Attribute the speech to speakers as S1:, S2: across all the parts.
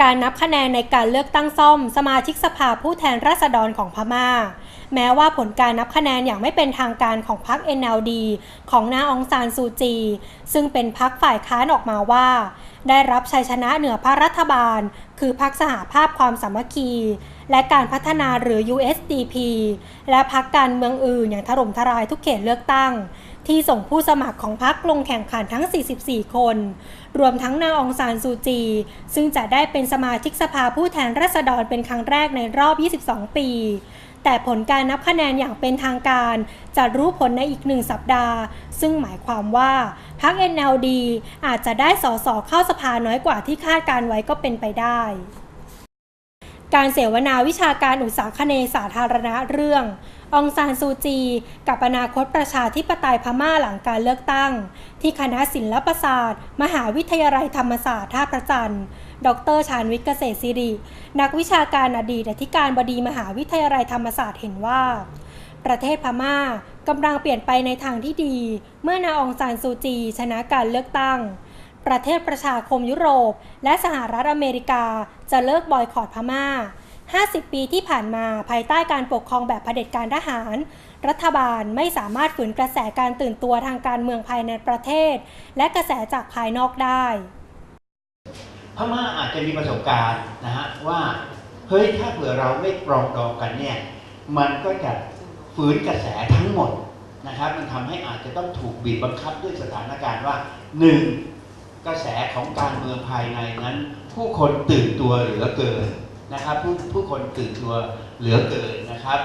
S1: การนับคะแนนในการเลือกตั้งซ่อม สมาชิกสภาผู้แทนราษฎรของพม่า แม้ว่าผลการนับคะแนนอย่างไม่เป็นทางการของพรรค NLD ของนางองซานซูจี ซึ่งเป็นพรรคฝ่ายค้านออกมาว่า ได้รับชัยชนะเหนือพระรัฐบาล คือพรรคสหภาพความสามัคคี และการพัฒนาหรือ USDP และพรรคการเมืองอื่นอย่างถล่มทลายทุกเขตเลือกตั้งที่ส่งผู้สมัครของพรรคลงแข่งขันทั้ง 44 คน รวมทั้งนางองซานซูจี ซึ่งจะได้เป็นสมาชิกสภาผู้แทนราษฎรเป็นครั้งแรกในรอบ 22 ปี แต่ผลการนับคะแนนอย่างเป็นทางการ จะรู้ผลในอีกหนึ่งสัปดาห์ ซึ่งหมายความว่าพรรค NLD อาจจะได้สสเข้าสภาน้อยกว่าที่คาดการไว้ก็เป็นไปได้ การเสวนาวิชาการอุตสาคเนสาธารณะเรื่อง องซานซูจี กับอนาคตประชาธิปไตยพม่าหลังการเลือกตั้ง ที่คณะศิลปศาสตร์ มหาวิทยาลัยธรรมศาสตร์ท่าพระจันทร์ดรชาญวิทย์เกษตรศิริ นักวิชาการอดีตอธิการบดีมหาวิทยาลัยธรรมศาสตร์เห็นว่า ประเทศพม่ากำลังเปลี่ยนไปในทางที่ดี เมื่อนางองซานซูจี ชนะการเลือกตั้ง ประเทศประชาคมยุโรป และสหรัฐอเมริกาจะเลิกบอยคอรดพม่า 50 ปีที่ผ่านมาภายใต้การปกครองแบบเผด็จการทหาร รัฐบาลไม่สามารถฝืนกระแสการตื่นตัวทางการเมืองภายในประเทศ และกระแสจากภายนอกได้
S2: พม่าอาจจะมีประสบการณ์นะฮะว่าเฮ้ยถ้าเผื่อเราไม่ปรองดองกันเนี่ยมันก็จะฝืนกระแสทั้งหมดนะครับมันทำให้อาจจะต้องถูกบีบบังคับด้วยสถานการณ์ว่าหนึ่ง กระแสของการเมืองภายในนั้น ผู้คนตื่นตัวเหลือเกินนะครับผู้ผู้คนตื่นตัวเหลือเกินนะครับ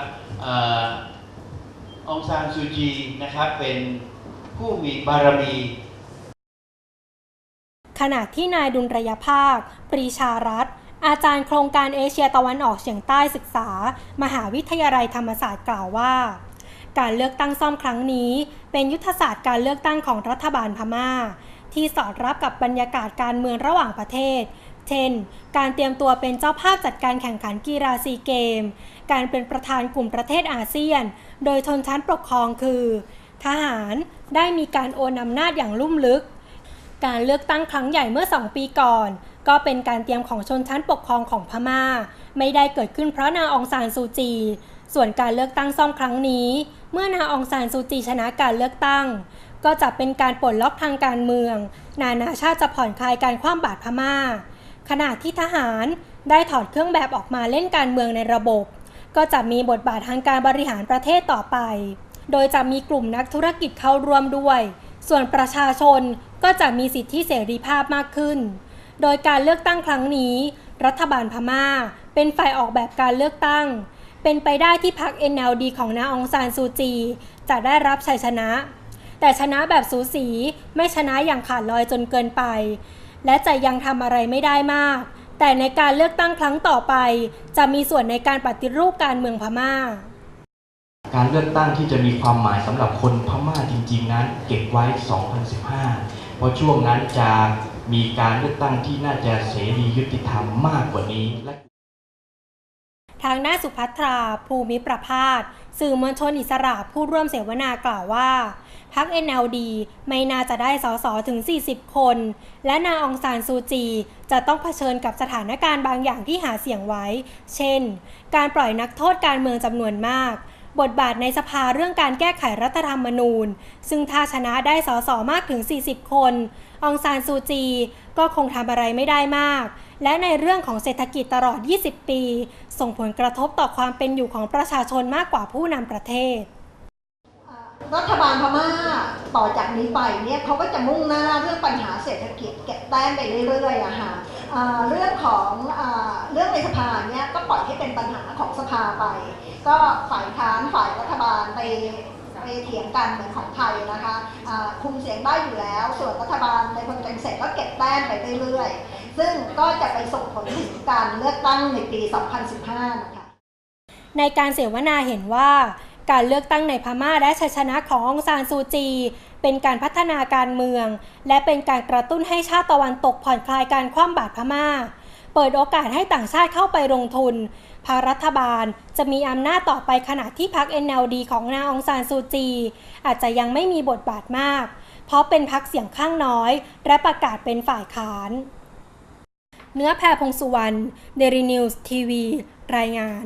S2: องซานซูจีนะครับเป็นผู้มีบารมี
S1: ขณะที่นายดุลระยภาค ปรีชารัตอาจารย์โครงการเอเชียตะวันออกเฉียงใต้ศึกษา มหาวิทยาลัยธรรมศาสตร์กล่าวว่า การเลือกตั้งซ่อมครั้งนี้ เป็นยุทธศาสตร์การเลือกตั้งของรัฐบาลพม่า ที่สอดรับกับบรรยากาศการเมืองระหว่างประเทศ เช่น การเตรียมตัวเป็นเจ้าภาพจัดการแข่งขันกีฬาซีเกม การเป็นประธานกลุ่มประเทศอาเซียน โดยชนชั้นปกครองคือ ทหารได้มีการโอนอำนาจอย่างลุ่มลึก การเลือกตั้งครั้งใหญ่เมื่อ 2 ปีก่อน ก็เป็นการเตรียมของชนชั้นปกครองของพม่า ไม่ได้เกิดขึ้นเพราะนางองซานซูจี ส่วนการเลือกตั้งซ่อมครั้งนี้ เมื่อนางองซานซูจีชนะการเลือกตั้ง ก็จะเป็นการปลดล็อกทางการเมือง นานาชาติจะผ่อนคลายการคว่ำบาตรพม่า ขณะที่ทหารได้ถอดเครื่องแบบออกมาเล่นการเมืองในระบบ ก็จะมีบทบาททางการบริหารประเทศต่อไป โดยจะมีกลุ่มนักธุรกิจเข้าร่วมด้วย ส่วนประชาชนก็จะมีสิทธิเสรีภาพมากขึ้น โดยการเลือกตั้งครั้งนี้ รัฐบาลพม่า เป็นฝ่ายออกแบบการเลือกตั้ง เป็นไปได้ที่พรรค NLD ของนาองซานซูจี จะได้รับชัยชนะ แต่ชนะแบบสูสีไม่ชนะอย่างขาดลอยจนเกินไป และจะยังทำอะไรไม่ได้มาก แต่ในการเลือกตั้งครั้งต่อไป จะมีส่วนในการปฏิรูปการเมืองพม่า
S3: การเลือกตั้งที่จะมีความหมายสำหรับคนพม่าจริง ๆ นั้น เก็บไว้ 2015 เพราะช่วงนั้นจะมีการเลือกตั้งที่น่าจะเสรียุติธรรมมากกว่านี้และ
S1: ทางด้านสุภัทรา ภูมิประพาสสื่อมวลชนอิสระผู้ร่วมเสวนากล่าวว่า พรรค NLD ไม่น่าจะได้สสถึง 40 คน และนางองซานซูจี จะต้องเผชิญกับสถานการณ์บางอย่างที่หาเสียงไว้ เช่น การปล่อยนักโทษการเมืองจำนวนมาก บทบาทในสภาเรื่องการแก้ไขรัฐธรรมนูญ ซึ่งถ้าชนะได้สสมากถึง 40 คนองซานซูจี ก็คงทำอะไรไม่ได้มาก และในเรื่องของเศรษฐกิจตลอด 20 ปี ส่งผลกระทบต่อความเป็นอยู่ของประชาชนมากกว่าผู้นำประเทศ
S4: รัฐบาลพม่าต่อจากนี้ไปเนี่ยเขาก็จะมุ่งหน้าเรื่องปัญหาเศรษฐกิจเก็บแต้มไปเรื่อยๆอะค่ะเรื่องของอเรื่องในสภาเนี่ยก็ปล่อยให้เป็นปัญหาของสภาไป ก็ฝ่ายค้านฝ่ายรัฐบาลไปไปเถียงกันเหมือนของไทยนะคะอ่าคุมเสียงได้อยู่แล้ว ส่วนรัฐบาลในคนเป็นเสร็จก็เก็บแต้มไปเรื่อยๆ ซึ่งก็จะไปส่งผลถึงการเลือกตั้งในปี 2015 นะคะ
S1: ในการเสวนาเห็นว่า การเลือกตั้งในพม่าและชัยชนะขององซานซูจี เป็นการพัฒนาการเมือง และเป็นการกระตุ้นให้ชาติตะวันตกผ่อนคลายการคว่ำบาตรพม่า เปิดโอกาสให้ต่างชาติเข้าไปลงทุนภารัฐบาลจะมีอำนาจต่อไปขณะที่พรรค NLD ของนางองซานซูจี อาจจะยังไม่มีบทบาทมาก เพราะเป็นพรรคเสียงข้างน้อย และประกาศเป็นฝ่ายค้าน เนื้อแพรพงสุวรรณเดรินิวส์ทีวี รายงาน